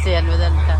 เซียนว่าซั่นจ้ะ